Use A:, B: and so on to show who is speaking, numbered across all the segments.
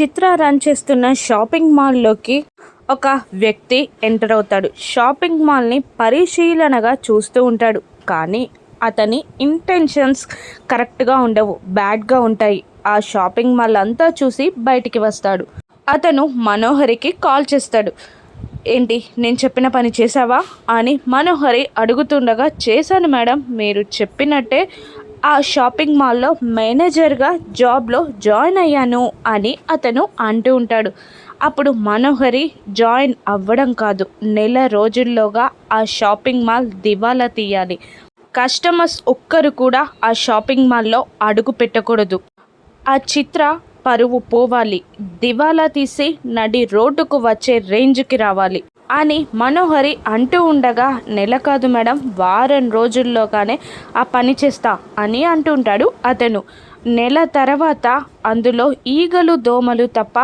A: చిత్ర run చేస్తున్న shopping మాల్లోకి ఒక వ్యక్తి ఎంటర్ అవుతాడు. షాపింగ్ మాల్ని పరిశీలనగా చూస్తూ ఉంటాడు. కానీ అతని ఇంటెన్షన్స్ కరెక్ట్గా ఉండవు బ్యాడ్గా ఉంటాయి. ఆ షాపింగ్ మాల్ అంతా చూసి బయటికి వస్తాడు. అతను మనోహరికి కాల్ చేస్తాడు. ఏంటి నేను చెప్పిన పని చేశావా? అని మనోహరి అడుగుతుండగా చేశాను మేడం మీరు చెప్పినట్టే ఆ షాపింగ్ మాల్లో మేనేజర్గా జాబ్లో జాయిన్ అయ్యాను అని అతను అంటూ ఉంటాడు. అప్పుడు మనోహరి జాయిన్ అవ్వడం కాదు నెల రోజుల్లోగా ఆ షాపింగ్ మాల్ దివాలా తీయాలి. కస్టమర్స్ ఒక్కరు కూడా ఆ షాపింగ్ మాల్లో అడుగు పెట్టకూడదు. ఆ చిత్ర పరువు పోవాలి. దివాలా తీసి నడి రోడ్డుకు వచ్చే రేంజ్కి రావాలి. అని మనోహరి అంటూ ఉండగా నెల కాదు మేడం వారం రోజుల్లోగానే ఆ పని చేస్తా అని అంటుంటాడు అతను. నెల తర్వాత అందులో ఈగలు దోమలు తప్ప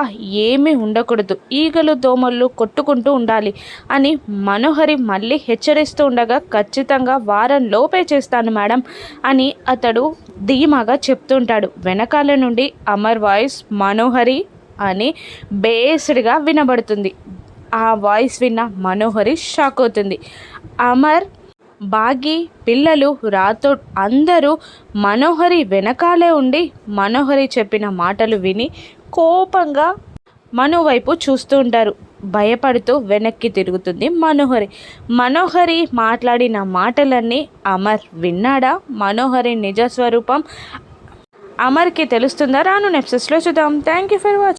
A: ఏమీ ఉండకూడదు. ఈగలు దోమలు కొట్టుకుంటూ ఉండాలి అని మనోహరి మళ్ళీ హెచ్చరిస్తూ ఉండగా ఖచ్చితంగా వారం లోపే చేస్తాను మేడం అని అతడు ధీమాగా చెప్తుంటాడు. వెనకాల నుండి అమర్ వాయిస్ మనోహరి అని బేస్డ్గా వినబడుతుంది. ఆ వాయిస్ విన్న మనోహరి షాక్ అవుతుంది. అమర్ బాగి పిల్లలు రాథోడ్ అందరూ మనోహరి వెనకాలే ఉండి మనోహరి చెప్పిన మాటలు విని కోపంగా మను వైపు చూస్తూ ఉంటారు. భయపడుతూ వెనక్కి తిరుగుతుంది మనోహరి. మనోహరి మాట్లాడిన మాటలన్నీ అమర్ విన్నాడా? మనోహరి నిజ స్వరూపం అమర్కి తెలుస్తుందా? రాను నెప్సెస్లో చూద్దాం. Thank you for watching